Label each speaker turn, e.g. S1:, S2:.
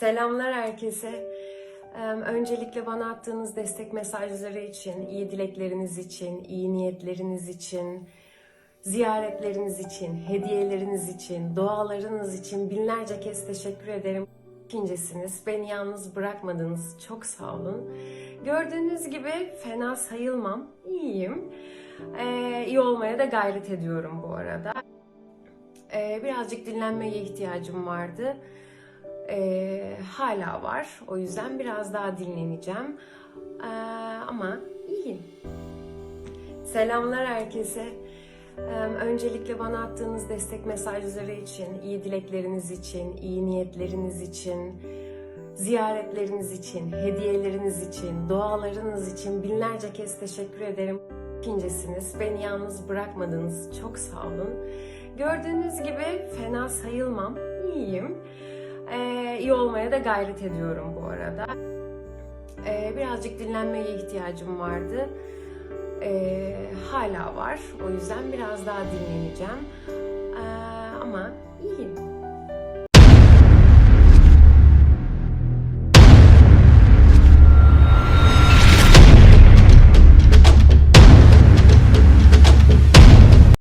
S1: Selamlar herkese. Öncelikle bana attığınız destek mesajları için, iyi dilekleriniz için, iyi niyetleriniz için, ziyaretleriniz için, hediyeleriniz için, dualarınız için binlerce kez teşekkür ederim. İkincisiniz, beni yalnız bırakmadınız. Çok sağ olun. Gördüğünüz gibi fena sayılmam, iyiyim. Ee, iyi olmaya da gayret ediyorum bu arada. Ee, birazcık dinlenmeye ihtiyacım vardı. Ee, hala var. O yüzden biraz daha dinleneceğim. Ee, ama iyiyim. Selamlar herkese. Ee, Öncelikle bana attığınız destek mesajları için, iyi dilekleriniz için, iyi niyetleriniz için, ziyaretleriniz için, hediyeleriniz için, dualarınız için binlerce kez teşekkür ederim. İkincisiniz, beni yalnız bırakmadınız. Çok sağ olun. Gördüğünüz gibi fena sayılmam, iyiyim. İyi olmaya da gayret ediyorum bu arada. Ee, birazcık dinlenmeye ihtiyacım vardı. Ee, hala var. O yüzden biraz daha dinleneceğim.